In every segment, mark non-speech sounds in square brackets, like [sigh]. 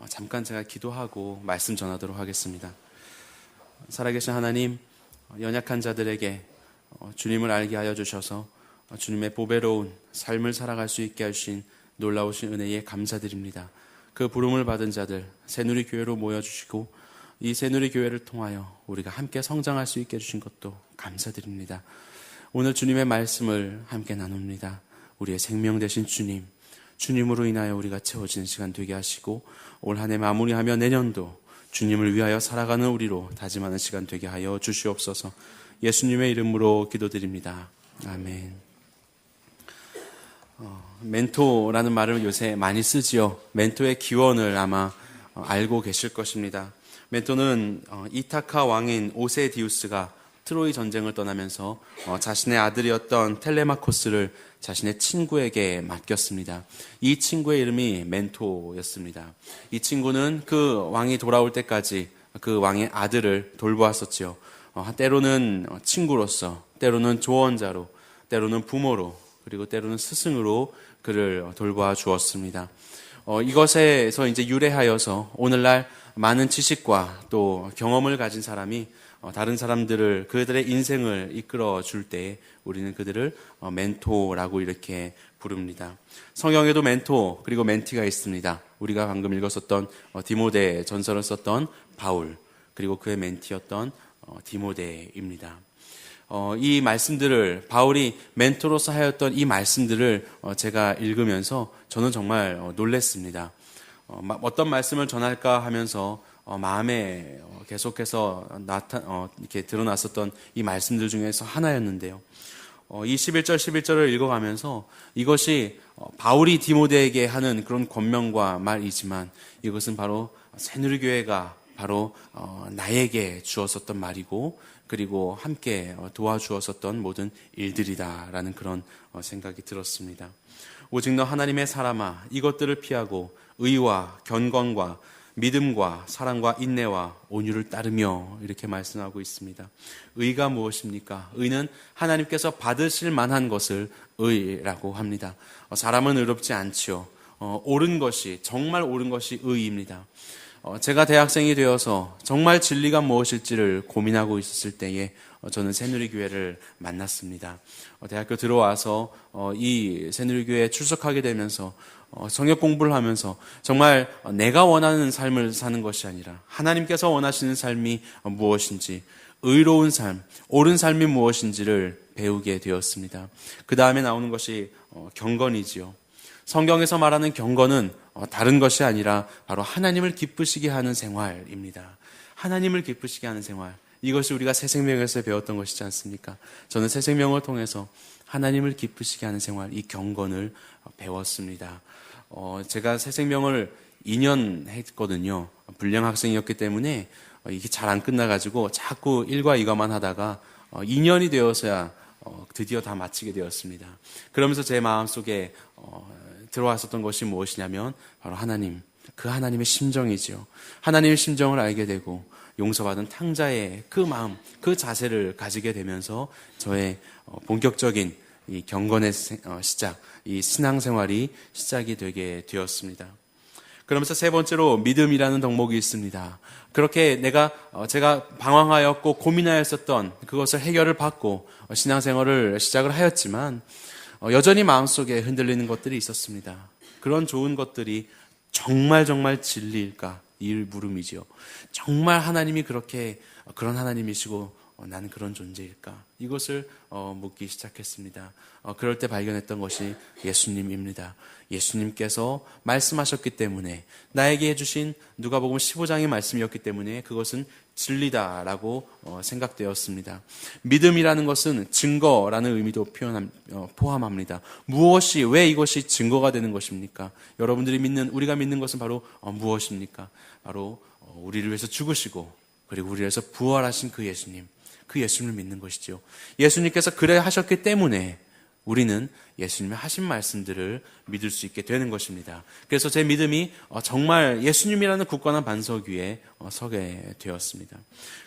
어, 잠깐 제가 기도하고 말씀 전하도록 하겠습니다. 살아계신 하나님, 어, 연약한 자들에게 어, 주님을 알게 하여 주셔서 어, 주님의 보배로운 삶을 살아갈 수 있게 하신 놀라우신 은혜에 감사드립니다. 그 부름을 받은 자들 새누리 교회로 모여 주시고 이 새누리 교회를 통하여 우리가 함께 성장할 수 있게 해 주신 것도 감사드립니다. 오늘 주님의 말씀을 함께 나눕니다. 우리의 생명 되신 주님, 주님으로 인하여 우리가 채워지는 시간 되게 하시고 올 한 해 마무리하며 내년도 주님을 위하여 살아가는 우리로 다짐하는 시간 되게 하여 주시옵소서. 예수님의 이름으로 기도드립니다. 아멘. 어, 멘토라는 말을 요새 많이 쓰지요. 멘토의 기원을 아마 어, 알고 계실 것입니다. 멘토는 어, 이타카 왕인 오세디우스가 트로이 전쟁을 떠나면서 어, 자신의 아들이었던 텔레마코스를 자신의 친구에게 맡겼습니다. 이 친구의 이름이 멘토였습니다. 이 친구는 그 왕이 돌아올 때까지 그 왕의 아들을 돌보았었지요. 어, 때로는 친구로서, 때로는 조언자로, 때로는 부모로, 그리고 때로는 스승으로 그를 돌보아 주었습니다. 어, 이것에서 이제 유래하여서 오늘날 많은 지식과 또 경험을 가진 사람이 어, 다른 사람들을 그들의 인생을 이끌어 줄 때 우리는 그들을 어, 멘토라고 이렇게 부릅니다. 성경에도 멘토 그리고 멘티가 있습니다. 우리가 방금 읽었었던 어, 디모데 전설을 썼던 바울 그리고 그의 멘티였던 어, 디모데입니다. 어, 이 말씀들을 바울이 멘토로서 하였던 이 말씀들을 어, 제가 읽으면서 저는 정말 어, 놀랬습니다. 어, 마- 어떤 말씀을 전할까 하면서 어, 마음에 어, 계속해서 나타 어, 이렇게 드러났었던 이 말씀들 중에서 하나였는데요. 어, 이 11절 11절을 읽어가면서 이것이 어, 바울이 디모데에게 하는 그런 권명과 말이지만 이것은 바로 새누리교회가 바로 어, 나에게 주었었던 말이고 그리고 함께 어, 도와주었었던 모든 일들이다라는 그런 어, 생각이 들었습니다. 오직 너 하나님의 사람아 이것들을 피하고 의와 견건과 믿음과 사랑과 인내와 온유를 따르며 이렇게 말씀하고 있습니다. 의가 무엇입니까? 의는 하나님께서 받으실 만한 것을 의라고 합니다. 어, 사람은 의롭지 않지요. 어, 옳은 것이 정말 옳은 것이 의입니다. 어, 제가 대학생이 되어서 정말 진리가 무엇일지를 고민하고 있었을 때에 어, 저는 새누리교회를 만났습니다. 어, 대학교 들어와서 어, 이 새누리교회에 출석하게 되면서 어, 성역 공부를 하면서 정말 어, 내가 원하는 삶을 사는 것이 아니라 하나님께서 원하시는 삶이 어, 무엇인지 의로운 삶, 옳은 삶이 무엇인지를 배우게 되었습니다. 그 다음에 나오는 것이 어, 경건이지요. 성경에서 말하는 경건은 어, 다른 것이 아니라 바로 하나님을 기쁘시게 하는 생활입니다. 하나님을 기쁘시게 하는 생활. 이것이 우리가 새 생명에서 배웠던 것이지 않습니까? 저는 새 생명을 통해서 하나님을 기쁘시게 하는 생활, 이 경건을 어, 배웠습니다. 어, 제가 새 생명을 2년 했거든요. 불량 학생이었기 때문에 어, 이게 잘 안 끝나가지고 자꾸 1과 2과만 하다가 어, 2년이 되어서야 어, 드디어 다 마치게 되었습니다. 그러면서 제 마음 속에 어, 들어왔었던 것이 무엇이냐면 바로 하나님, 그 하나님의 심정이지요. 하나님의 심정을 알게 되고 용서받은 탕자의 그 마음, 그 자세를 가지게 되면서 저의 어, 본격적인 이 경건의 세- 어, 시작, 이 신앙생활이 시작이 되게 되었습니다. 그러면서 세 번째로 믿음이라는 덕목이 있습니다. 그렇게 내가 어, 제가 방황하였고 고민하였었던 그것을 해결을 받고 어, 신앙생활을 시작을 하였지만 어, 여전히 마음속에 흔들리는 것들이 있었습니다. 그런 좋은 것들이 정말 정말 진리일까? 이 물음이지요. 정말 하나님이 그렇게 어, 그런 하나님이시고 어, 나는 그런 존재일까? 이것을 어, 묻기 시작했습니다. 어, 그럴 때 발견했던 것이 예수님입니다. 예수님께서 말씀하셨기 때문에 나에게 해주신 누가복음 15장의 말씀이었기 때문에 그것은 진리다라고 어, 생각되었습니다. 믿음이라는 것은 증거라는 의미도 표현함, 어, 포함합니다. 무엇이 왜 이것이 증거가 되는 것입니까? 여러분들이 믿는 우리가 믿는 것은 바로 어, 무엇입니까? 바로 어, 우리를 위해서 죽으시고 그리고 우리를 위해서 부활하신 그 예수님, 그 예수님을 믿는 것이죠. 예수님께서 그래 하셨기 때문에 우리는 예수님의 하신 말씀들을 믿을 수 있게 되는 것입니다. 그래서 제 믿음이 어, 정말 예수님이라는 굳건한 반석 위에 어, 서게 되었습니다.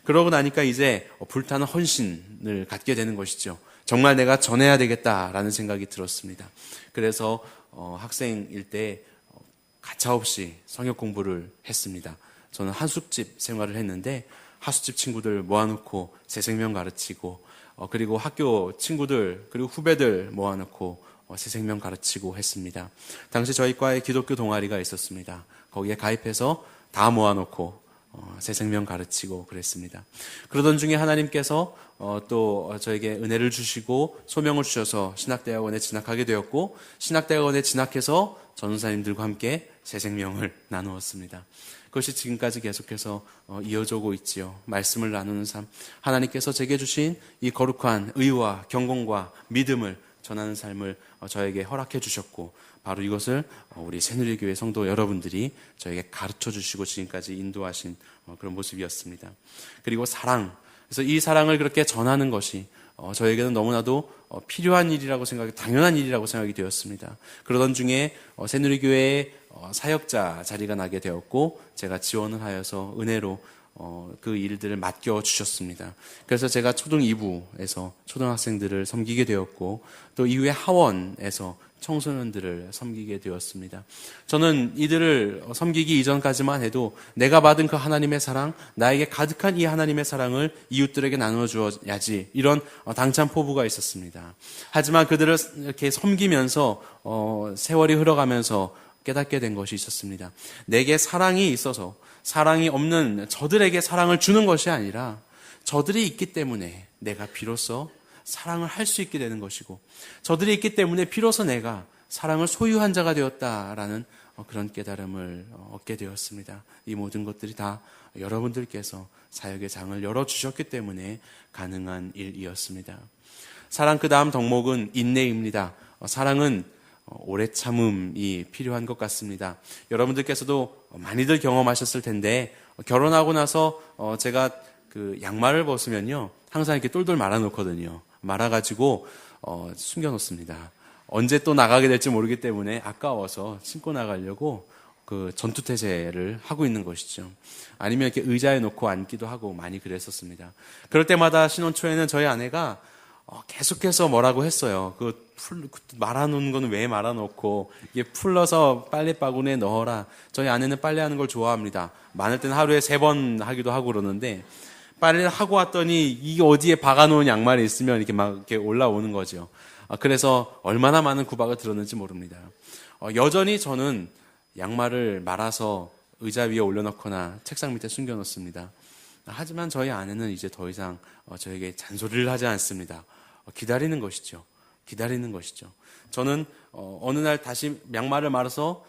그러고 나니까 이제 어, 불타는 헌신을 갖게 되는 것이죠. 정말 내가 전해야 되겠다라는 생각이 들었습니다. 그래서 어, 학생일 때 어, 가차없이 성역 공부를 했습니다. 저는 한숙집 생활을 했는데 하숙집 친구들 모아놓고 새 생명 가르치고 어, 그리고 학교 친구들 그리고 후배들 모아놓고 어, 새 생명 가르치고 했습니다. 당시 저희 과에 기독교 동아리가 있었습니다. 거기에 가입해서 다 모아놓고 어, 새 생명 가르치고 그랬습니다. 그러던 중에 하나님께서 어, 또 저에게 은혜를 주시고 소명을 주셔서 신학대학원에 진학하게 되었고 신학대학원에 진학해서 전사님들과 함께 새 생명을 [laughs] 나누었습니다. 그것이 지금까지 계속해서 어, 이어져고 있지요. 말씀을 나누는 삶. 하나님께서 제게 주신 이 거룩한 의와 경공과 믿음을 전하는 삶을 어, 저에게 허락해 주셨고 바로 이것을 어, 우리 새누리교회 성도 여러분들이 저에게 가르쳐 주시고 지금까지 인도하신 어, 그런 모습이었습니다. 그리고 사랑. 그래서 이 사랑을 그렇게 전하는 것이 저에게는 너무나도 필요한 일이라고 생각이 당연한 일이라고 생각이 되었습니다. 그러던 중에 새누리교회의 사역자 자리가 나게 되었고 제가 지원을 하여서 은혜로 어, 그 일들을 맡겨 주셨습니다. 그래서 제가 초등 2부에서 초등학생들을 섬기게 되었고 또 이후에 하원에서 청소년들을 섬기게 되었습니다. 저는 이들을 섬기기 이전까지만 해도 내가 받은 그 하나님의 사랑, 나에게 가득한 이 하나님의 사랑을 이웃들에게 나눠 주어야지 이런 당찬 포부가 있었습니다. 하지만 그들을 이렇게 섬기면서 어, 세월이 흘러가면서 깨닫게 된 것이 있었습니다. 내게 사랑이 있어서 사랑이 없는 저들에게 사랑을 주는 것이 아니라 저들이 있기 때문에 내가 비로소 사랑을 할 수 있게 되는 것이고 저들이 있기 때문에 비로소 내가 사랑을 소유한 자가 되었다라는 어, 그런 깨달음을 어, 얻게 되었습니다. 이 모든 것들이 다 여러분들께서 사역의 장을 열어주셨기 때문에 가능한 일이었습니다. 사랑 그 다음 덕목은 인내입니다. 어, 사랑은 오래 참음이 필요한 것 같습니다. 여러분들께서도 많이들 경험하셨을 텐데 결혼하고 나서 제가 그 양말을 벗으면요 항상 이렇게 똘똘 말아 놓거든요. 말아가지고 어, 숨겨놓습니다. 언제 또 나가게 될지 모르기 때문에 아까워서 신고 나가려고 그 전투태세를 하고 있는 것이죠. 아니면 이렇게 의자에 놓고 앉기도 하고 많이 그랬었습니다. 그럴 때마다 신혼 초에는 저희 아내가 어, 계속해서 뭐라고 했어요. 그 풀, 그 말아놓은 거는 왜 말아놓고, 이게 풀러서 빨래 바구니에 넣어라. 저희 아내는 빨래하는 걸 좋아합니다. 많을 때는 하루에 세 번 하기도 하고 그러는데, 빨래를 하고 왔더니 이게 어디에 박아놓은 양말이 있으면 이렇게 막 이렇게 올라오는 거죠. 아, 그래서 얼마나 많은 구박을 들었는지 모릅니다. 어, 여전히 저는 양말을 말아서 의자 위에 올려놓거나 책상 밑에 숨겨놓습니다. 하지만 저희 아내는 이제 더 이상 어, 저에게 잔소리를 하지 않습니다. 어, 기다리는 것이죠. 기다리는 것이죠. 저는 어느 날 다시 양말을 말아서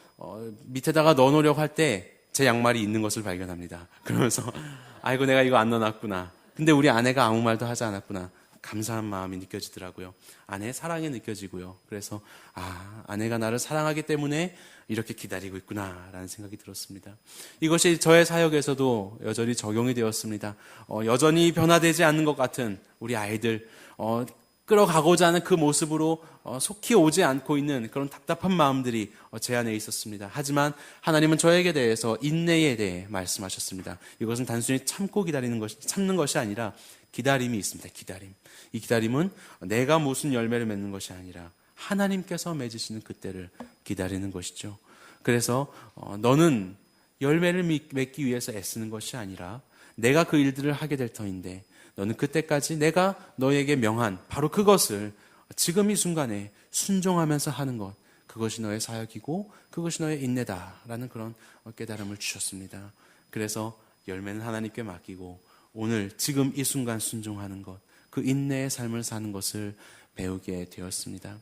밑에다가 넣어놓으려고 할 때 제 양말이 있는 것을 발견합니다. 그러면서 [laughs] 아이고 내가 이거 안 넣어놨구나. 근데 우리 아내가 아무 말도 하지 않았구나. 감사한 마음이 느껴지더라고요. 아내의 사랑이 느껴지고요. 그래서 아 아내가 나를 사랑하기 때문에 이렇게 기다리고 있구나라는 생각이 들었습니다. 이것이 저의 사역에서도 여전히 적용이 되었습니다. 어, 여전히 변화되지 않는 것 같은 우리 아이들 어, 끌어가고자 하는 그 모습으로 어, 속히 오지 않고 있는 그런 답답한 마음들이 어, 제 안에 있었습니다. 하지만 하나님은 저에게 대해서 인내에 대해 말씀하셨습니다. 이것은 단순히 참고 기다리는 것이 참는 것이 아니라 기다림이 있습니다. 기다림. 이 기다림은 내가 무슨 열매를 맺는 것이 아니라 하나님께서 맺으시는 그때를 기다리는 것이죠. 그래서 어, 너는 열매를 맺기 위해서 애쓰는 것이 아니라 내가 그 일들을 하게 될 터인데 너는 그때까지 내가 너에게 명한 바로 그것을 지금 이 순간에 순종하면서 하는 것. 그것이 너의 사역이고 그것이 너의 인내다라는 그런 깨달음을 주셨습니다. 그래서 열매는 하나님께 맡기고 오늘 지금 이 순간 순종하는 것, 그 인내의 삶을 사는 것을 배우게 되었습니다.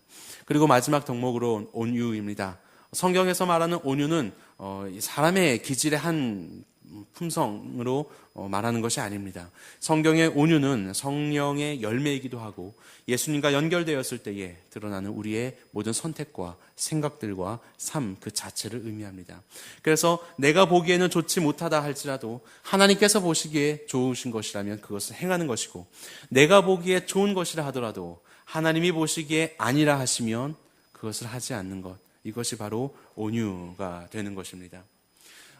그리고 마지막 덕목으로 온유입니다. 성경에서 말하는 온유는 어, 사람의 기질의 한 품성으로 어, 말하는 것이 아닙니다. 성경의 온유는 성령의 열매이기도 하고 예수님과 연결되었을 때에 드러나는 우리의 모든 선택과 생각들과 삶 그 자체를 의미합니다. 그래서 내가 보기에는 좋지 못하다 할지라도 하나님께서 보시기에 좋으신 것이라면 그것을 행하는 것이고 내가 보기에 좋은 것이라 하더라도 하나님이 보시기에 아니라 하시면 그것을 하지 않는 것. 이것이 바로 온유가 되는 것입니다.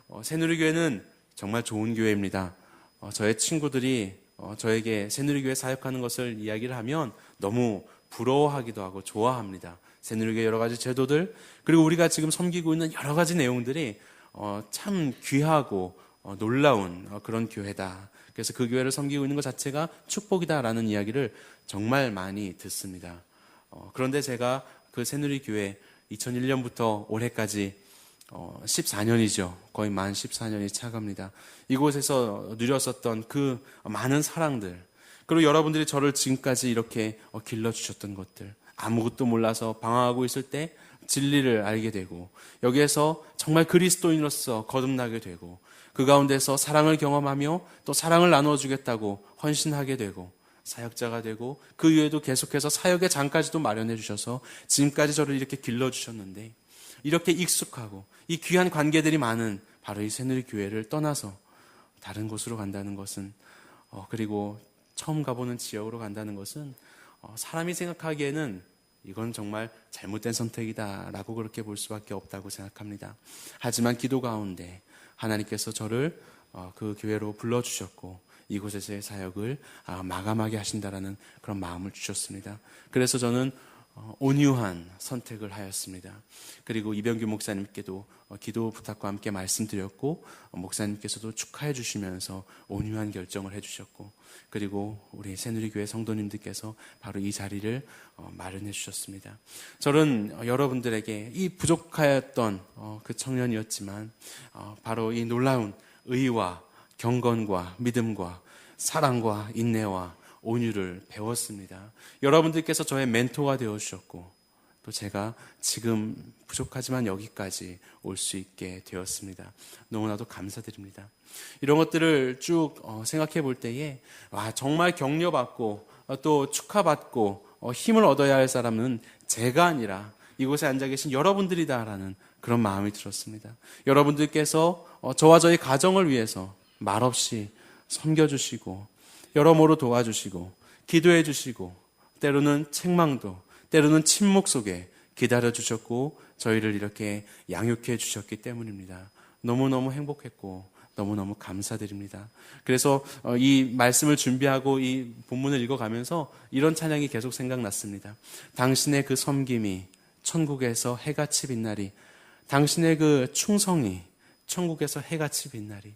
어, 새누리교회는 정말 좋은 교회입니다. 어, 저의 친구들이 어, 저에게 새누리교회 사역하는 것을 이야기를 하면 너무 부러워하기도 하고 좋아합니다. 새누리교회 여러 가지 제도들 그리고 우리가 지금 섬기고 있는 여러 가지 내용들이 어, 참 귀하고 어, 놀라운 어, 그런 교회다. 그래서 그 교회를 섬기고 있는 것 자체가 축복이다라는 이야기를 정말 많이 듣습니다. 어, 그런데 제가 그 새누리 교회 2001년부터 올해까지 어, 14년이죠. 거의 만 14년이 차갑니다. 이곳에서 누렸었던 그 많은 사랑들, 그리고 여러분들이 저를 지금까지 이렇게 어, 길러주셨던 것들, 아무것도 몰라서 방황하고 있을 때 진리를 알게 되고, 여기에서 정말 그리스도인으로서 거듭나게 되고, 그 가운데서 사랑을 경험하며 또 사랑을 나눠주겠다고 헌신하게 되고, 사역자가 되고, 그 이후에도 계속해서 사역의 장까지도 마련해 주셔서 지금까지 저를 이렇게 길러주셨는데, 이렇게 익숙하고 이 귀한 관계들이 많은 바로 이 새누리 교회를 떠나서 다른 곳으로 간다는 것은 어, 그리고 처음 가보는 지역으로 간다는 것은 어, 사람이 생각하기에는 이건 정말 잘못된 선택이다라고 그렇게 볼 수밖에 없다고 생각합니다. 하지만 기도 가운데 하나님께서 저를 어, 그 교회로 불러주셨고 이곳에서의 사역을 아, 마감하게 하신다라는 그런 마음을 주셨습니다. 그래서 저는 어, 온유한 선택을 하였습니다. 그리고 이병규 목사님께도 어, 기도 부탁과 함께 말씀드렸고 어, 목사님께서도 축하해 주시면서 온유한 결정을 해 주셨고 그리고 우리 새누리교회 성도님들께서 바로 이 자리를 마련해 주셨습니다. 저는 여러분들에게 이 부족하였던 그 청년이었지만 바로 이 놀라운 의와 경건과 믿음과 사랑과 인내와 온유를 배웠습니다. 여러분들께서 저의 멘토가 되어 주셨고 또 제가 지금 부족하지만 여기까지 올 수 있게 되었습니다. 너무나도 감사드립니다. 이런 것들을 쭉 어, 생각해 볼 때에 와 정말 격려받고 어, 또 축하받고 어, 힘을 얻어야 할 사람은 제가 아니라 이곳에 앉아 계신 여러분들이다라는 그런 마음이 들었습니다. 여러분들께서 저와 저희 가정을 위해서 말없이 섬겨주시고 여러모로 도와주시고 기도해 주시고 때로는 책망도 때로는 침묵 속에 기다려 주셨고 저희를 이렇게 양육해 주셨기 때문입니다. 너무너무 행복했고 너무너무 감사드립니다. 그래서 어, 이 말씀을 준비하고 이 본문을 읽어가면서 이런 찬양이 계속 생각났습니다. 당신의 그 섬김이 천국에서 해같이 빛나리. 당신의 그 충성이 천국에서 해같이 빛나리.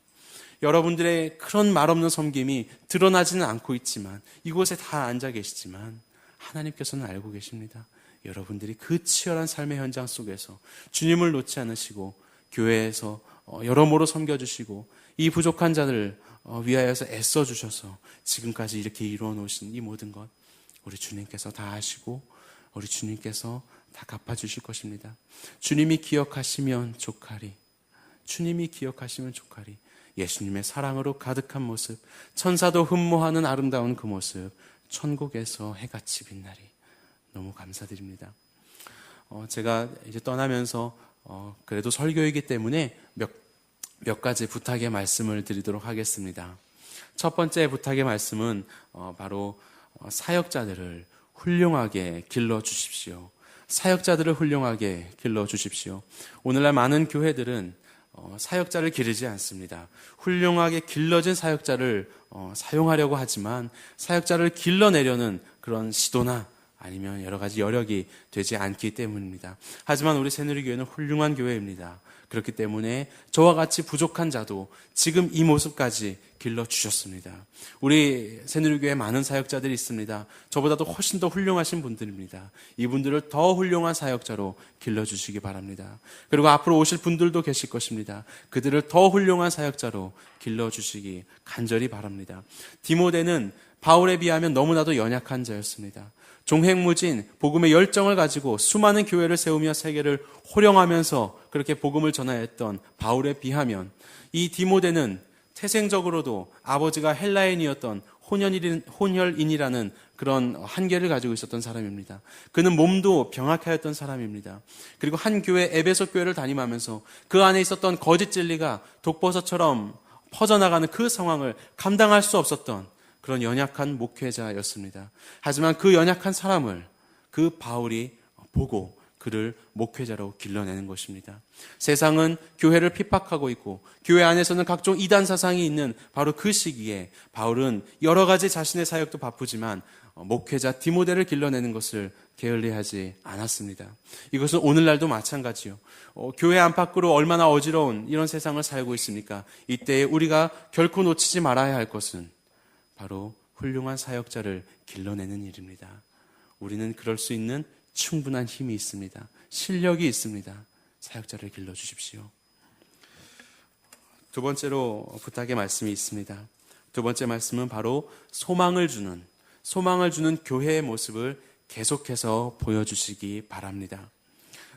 여러분들의 그런 말없는 섬김이 드러나지는 않고 있지만 이곳에 다 앉아 계시지만 하나님께서는 알고 계십니다. 여러분들이 그 치열한 삶의 현장 속에서 주님을 놓지 않으시고 교회에서 어, 여러모로 섬겨주시고 이 부족한 자들을 어, 위하여서 애써 주셔서 지금까지 이렇게 이루어 놓으신 이 모든 것 우리 주님께서 다 하시고 우리 주님께서 다 갚아 주실 것입니다. 주님이 기억하시면 조카리. 주님이 기억하시면 조카리. 예수님의 사랑으로 가득한 모습, 천사도 흠모하는 아름다운 그 모습, 천국에서 해같이 빛나리. 너무 감사드립니다. 어, 제가 이제 떠나면서 어, 그래도 설교이기 때문에 몇, 몇 가지 부탁의 말씀을 드리도록 하겠습니다. 첫 번째 부탁의 말씀은 어, 바로 어, 사역자들을 훌륭하게 길러 주십시오. 사역자들을 훌륭하게 길러 주십시오. 오늘날 많은 교회들은 어, 사역자를 기르지 않습니다. 훌륭하게 길러진 사역자를 어, 사용하려고 하지만 사역자를 길러내려는 그런 시도나 아니면 여러 가지 여력이 되지 않기 때문입니다. 하지만 우리 새누리교회는 훌륭한 교회입니다. 그렇기 때문에 저와 같이 부족한 자도 지금 이 모습까지 길러 주셨습니다. 우리 새누리교회 많은 사역자들이 있습니다. 저보다도 훨씬 더 훌륭하신 분들입니다. 이분들을 더 훌륭한 사역자로 길러 주시기 바랍니다. 그리고 앞으로 오실 분들도 계실 것입니다. 그들을 더 훌륭한 사역자로 길러 주시기 간절히 바랍니다. 디모데는 바울에 비하면 너무나도 연약한 자였습니다. 종횡무진 복음의 열정을 가지고 수많은 교회를 세우며 세계를 호령하면서 그렇게 복음을 전하였던 바울에 비하면 이 디모데는 태생적으로도 아버지가 헬라인이었던 혼혈인, 혼혈인이라는 그런 한계를 가지고 있었던 사람입니다. 그는 몸도 병약하였던 사람입니다. 그리고 한 교회 에베소 교회를 다니면서 그 안에 있었던 거짓 진리가 독버섯처럼 퍼져나가는 그 상황을 감당할 수 없었던 그런 연약한 목회자였습니다. 하지만 그 연약한 사람을 그 바울이 보고 그를 목회자로 길러내는 것입니다. 세상은 교회를 핍박하고 있고 교회 안에서는 각종 이단 사상이 있는 바로 그 시기에 바울은 여러 가지 자신의 사역도 바쁘지만 어, 목회자 디모데를 길러내는 것을 게을리하지 않았습니다. 이것은 오늘날도 마찬가지요. 어, 교회 안팎으로 얼마나 어지러운 이런 세상을 살고 있습니까? 이때 우리가 결코 놓치지 말아야 할 것은 바로 훌륭한 사역자를 길러내는 일입니다. 우리는 그럴 수 있는 충분한 힘이 있습니다. 실력이 있습니다. 사역자를 길러 주십시오. 두 번째로 부탁의 말씀이 있습니다. 두 번째 말씀은 바로 소망을 주는 소망을 주는 교회의 모습을 계속해서 보여주시기 바랍니다.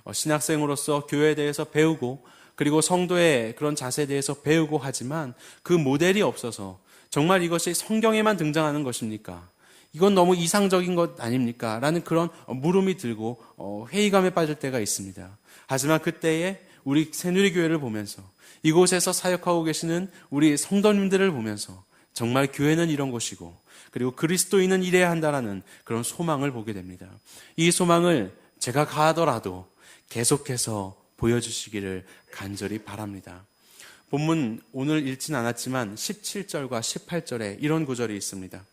어, 신학생으로서 교회에 대해서 배우고 그리고 성도의 그런 자세에 대해서 배우고 하지만 그 모델이 없어서 정말 이것이 성경에만 등장하는 것입니까? 이건 너무 이상적인 것 아닙니까? 라는 그런 물음이 들고 어, 회의감에 빠질 때가 있습니다. 하지만 그때에 우리 새누리 교회를 보면서 이곳에서 사역하고 계시는 우리 성도님들을 보면서 정말 교회는 이런 곳이고 그리고 그리스도인은 이래야 한다라는 그런 소망을 보게 됩니다. 이 소망을 제가 가더라도 계속해서 보여주시기를 간절히 바랍니다. 본문 오늘 읽진 않았지만 17절과 18절에 이런 구절이 있습니다.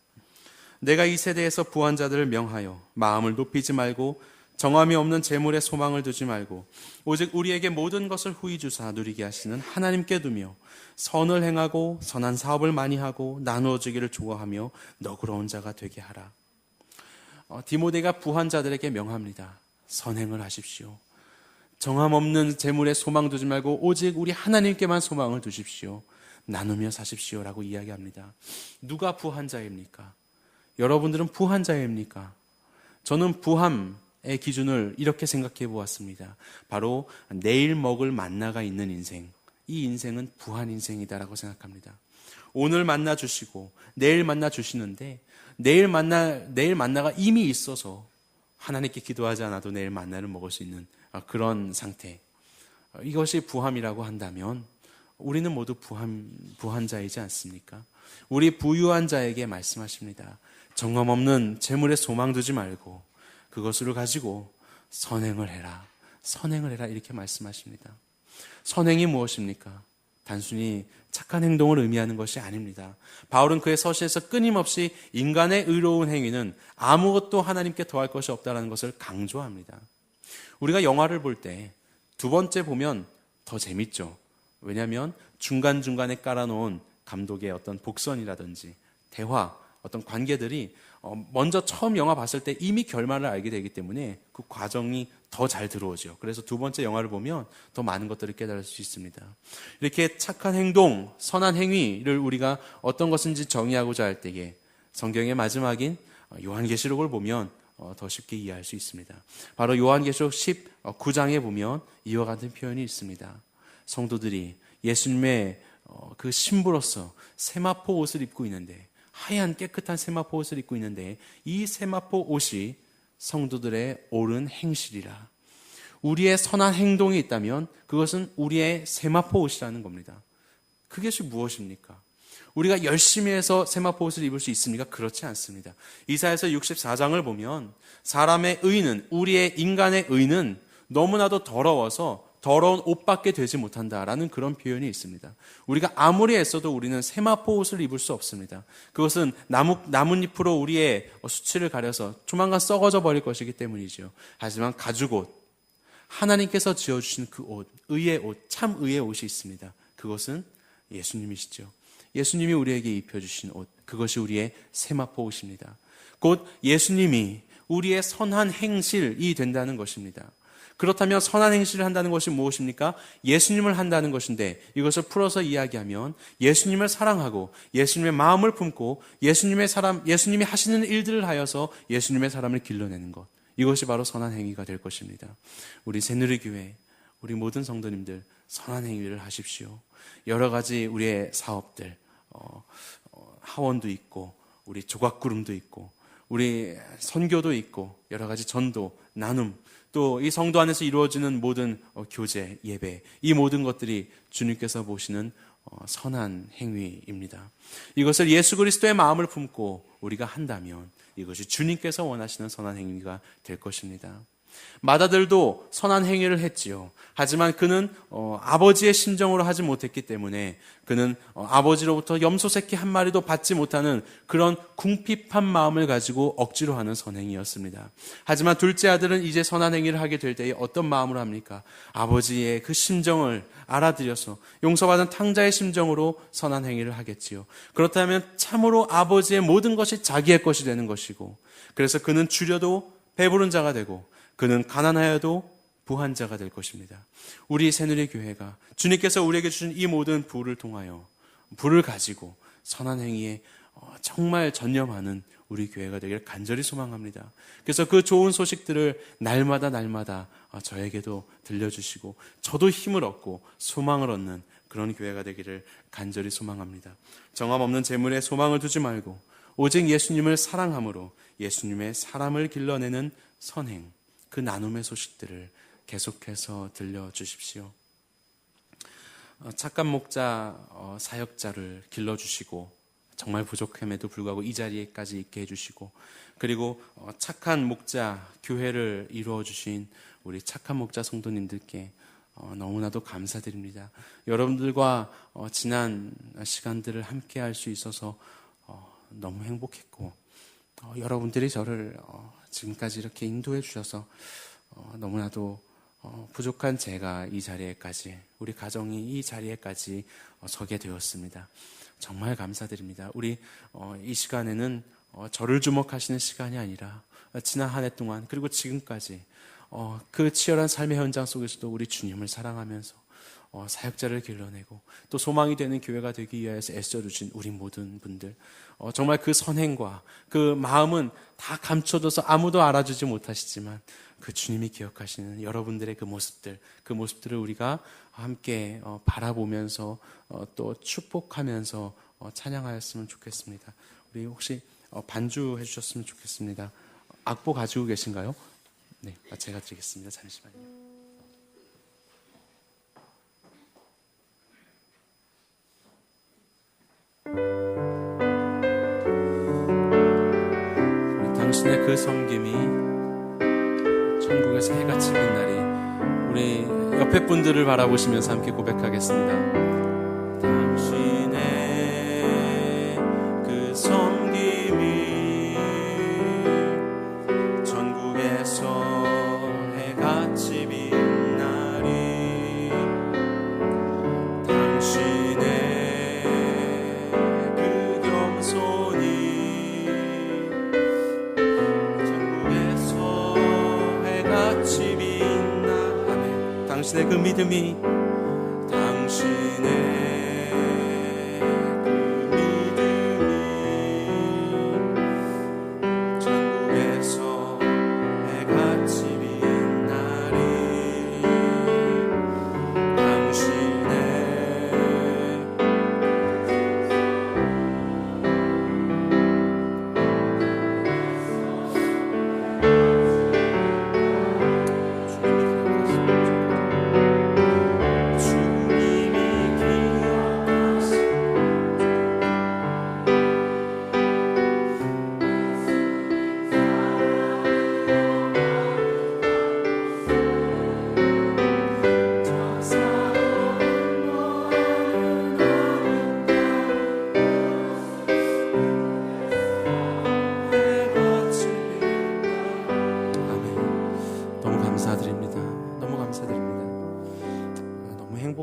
내가 이 세대에서 부한 자들을 명하여 마음을 높이지 말고 정함이 없는 재물에 소망을 두지 말고 오직 우리에게 모든 것을 후히 주사 누리게 하시는 하나님께 두며 선을 행하고 선한 사업을 많이 하고 나누어 주기를 좋아하며 너그러운 자가 되게 하라. 어, 디모데가 부한 자들에게 명합니다. 선행을 하십시오. 정함 없는 재물에 소망 두지 말고 오직 우리 하나님께만 소망을 두십시오. 나누며 사십시오라고 이야기합니다. 누가 부한 자입니까? 여러분들은 부한 자입니까? 저는 부함의 기준을 이렇게 생각해 보았습니다. 바로 내일 먹을 만나가 있는 인생. 이 인생은 부한 인생이다라고 생각합니다. 오늘 만나 주시고 내일 만나 주시는데 내일 만나 내일 만나가 이미 있어서 하나님께 기도하지 않아도 내일 만나를 먹을 수 있는 그런 상태. 이것이 부함이라고 한다면 우리는 모두 부함 부한 자이지 않습니까? 우리 부유한 자에게 말씀하십니다. 정엄 없는 재물에 소망 두지 말고 그것을 가지고 선행을 해라. 선행을 해라 이렇게 말씀하십니다. 선행이 무엇입니까? 단순히 착한 행동을 의미하는 것이 아닙니다. 바울은 그의 서시에서 끊임없이 인간의 의로운 행위는 아무것도 하나님께 더할 것이 없다는 것을 강조합니다. 우리가 영화를 볼 때 두 번째 보면 더 재밌죠. 왜냐하면 중간중간에 깔아놓은 감독의 어떤 복선이라든지 대화, 어떤 관계들이 어, 먼저 처음 영화 봤을 때 이미 결말을 알게 되기 때문에 그 과정이 더 잘 들어오죠. 그래서 두 번째 영화를 보면 더 많은 것들을 깨달을 수 있습니다. 이렇게 착한 행동, 선한 행위를 우리가 어떤 것인지 정의하고자 할 때에 성경의 마지막인 요한계시록을 보면 어, 더 쉽게 이해할 수 있습니다. 바로 요한계시록 19장에 보면 이와 같은 표현이 있습니다. 성도들이 예수님의 어, 그 신부로서 세마포 옷을 입고 있는데 하얀 깨끗한 세마포 옷을 입고 있는데 이 세마포 옷이 성도들의 옳은 행실이라. 우리의 선한 행동이 있다면 그것은 우리의 세마포 옷이라는 겁니다. 그것이 무엇입니까? 우리가 열심히 해서 세마포 옷을 입을 수 있습니까? 그렇지 않습니다. 이사에서 64장을 보면 사람의 의는 우리의 인간의 의는 너무나도 더러워서 더러운 옷밖에 되지 못한다라는 그런 표현이 있습니다. 우리가 아무리 애써도 우리는 세마포 옷을 입을 수 없습니다. 그것은 나무, 나뭇잎으로 우리의 수치를 가려서 조만간 썩어져 버릴 것이기 때문이죠. 하지만 가죽옷, 하나님께서 지어주신 그 옷, 의의 옷, 참 의의 옷이 있습니다. 그것은 예수님이시죠. 예수님이 우리에게 입혀주신 옷, 그것이 우리의 세마포 옷입니다. 곧 예수님이 우리의 선한 행실이 된다는 것입니다. 그렇다면 선한 행실을 한다는 것이 무엇입니까? 예수님을 한다는 것인데 이것을 풀어서 이야기하면 예수님을 사랑하고 예수님의 마음을 품고 예수님의 사람, 예수님이 하시는 일들을 하여서 예수님의 사람을 길러내는 것. 이것이 바로 선한 행위가 될 것입니다. 우리 새누리교회, 우리 모든 성도님들 선한 행위를 하십시오. 여러 가지 우리의 사업들, 어, 어, 하원도 있고, 우리 조각구름도 있고, 우리 선교도 있고, 여러 가지 전도, 나눔, 또 이 성도 안에서 이루어지는 모든 어, 교제, 예배, 이 모든 것들이 주님께서 보시는 어, 선한 행위입니다. 이것을 예수 그리스도의 마음을 품고 우리가 한다면 이것이 주님께서 원하시는 선한 행위가 될 것입니다. 마다들도 선한 행위를 했지요. 하지만 그는 어, 아버지의 심정으로 하지 못했기 때문에 그는 어, 아버지로부터 염소 새끼 한 마리도 받지 못하는 그런 궁핍한 마음을 가지고 억지로 하는 선행이었습니다. 하지만 둘째 아들은 이제 선한 행위를 하게 될 때에 어떤 마음으로 합니까? 아버지의 그 심정을 알아들여서 용서받은 탕자의 심정으로 선한 행위를 하겠지요. 그렇다면 참으로 아버지의 모든 것이 자기의 것이 되는 것이고 그래서 그는 줄여도 배부른 자가 되고 그는 가난하여도 부한 자가 될 것입니다. 우리 새누리 교회가 주님께서 우리에게 주신 이 모든 부를 통하여 부를 가지고 선한 행위에 어, 정말 전념하는 우리 교회가 되기를 간절히 소망합니다. 그래서 그 좋은 소식들을 날마다 날마다 어, 저에게도 들려주시고 저도 힘을 얻고 소망을 얻는 그런 교회가 되기를 간절히 소망합니다. 정함 없는 재물에 소망을 두지 말고 오직 예수님을 사랑함으로 예수님의 사람을 길러내는 선행, 그 나눔의 소식들을 계속해서 들려주십시오. 어, 착한 목자 어, 사역자를 길러주시고 정말 부족함에도 불구하고 이 자리에까지 있게 해주시고 그리고 어, 착한 목자 교회를 이루어 주신 우리 착한 목자 성도님들께 너무나도 감사드립니다. 여러분들과 지난 시간들을 함께 할 수 있어서 너무 행복했고 여러분들이 저를 지금까지 이렇게 인도해 주셔서 너무나도 어, 부족한 제가 이 자리에까지, 우리 가정이 이 자리에까지 어, 서게 되었습니다. 정말 감사드립니다. 우리 어, 이 시간에는 저를 주목하시는 시간이 아니라 지난 한 해 동안 그리고 지금까지 그 치열한 삶의 현장 속에서도 우리 주님을 사랑하면서 사역자를 길러내고 또 소망이 되는 교회가 되기 위해서 애써주신 우리 모든 분들 정말 그 선행과 그 마음은 다 감춰져서 아무도 알아주지 못하시지만 그 주님이 기억하시는 여러분들의 그 모습들, 그 모습들을 우리가 함께 어, 바라보면서 어, 또 축복하면서 어, 찬양하였으면 좋겠습니다. 우리 혹시 반주해 주셨으면 좋겠습니다. 악보 가지고 계신가요? 네, 제가 드리겠습니다. 잠시만요. 당신의 그 섬김이 천국에서 해가 치는 날이 우리 옆에 분들을 바라보시면서 함께 고백하겠습니다. 그 믿음이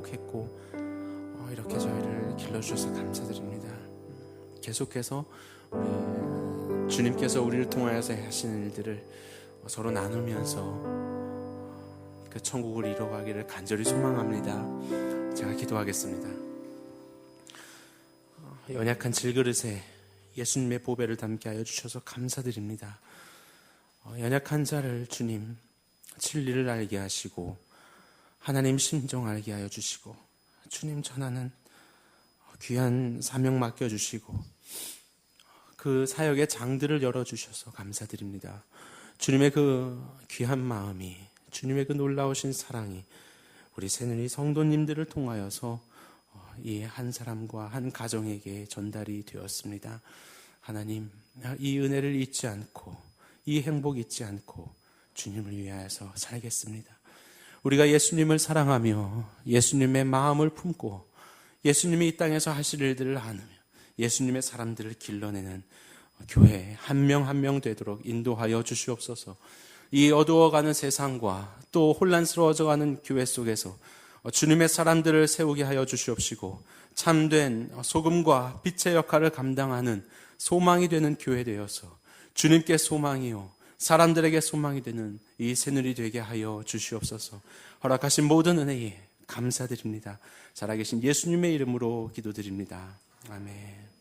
행복했고 어, 이렇게 저희를 길러주셔서 감사드립니다. 계속해서 우리 주님께서 우리를 통하여서 하시는 일들을 서로 나누면서 그 천국을 이뤄가기를 간절히 소망합니다. 제가 기도하겠습니다. 어, 연약한 질그릇에 예수님의 보배를 담게 하여 주셔서 감사드립니다. 어, 연약한 자를 주님 진리를 알게 하시고 하나님 심정 알게 하여 주시고 주님 전하는 귀한 사명 맡겨 주시고 그 사역의 장들을 열어 주셔서 감사드립니다. 주님의 그 귀한 마음이 주님의 그 놀라우신 사랑이 우리 새누리 성도님들을 통하여서 이 한 사람과 한 가정에게 전달이 되었습니다. 하나님, 이 은혜를 잊지 않고 이 행복 잊지 않고 주님을 위하여서 살겠습니다. 우리가 예수님을 사랑하며 예수님의 마음을 품고 예수님이 이 땅에서 하실 일들을 아느며 예수님의 사람들을 길러내는 교회 한명 한 명 되도록 인도하여 주시옵소서. 이 어두워가는 세상과 또 혼란스러워져가는 교회 속에서 주님의 사람들을 세우게 하여 주시옵시고 참된 소금과 빛의 역할을 감당하는 소망이 되는 교회 되어서 주님께 소망이요 사람들에게 소망이 되는 이 새누리 되게 하여 주시옵소서. 허락하신 모든 은혜에 감사드립니다. 살아계신 예수님의 이름으로 기도드립니다. 아멘.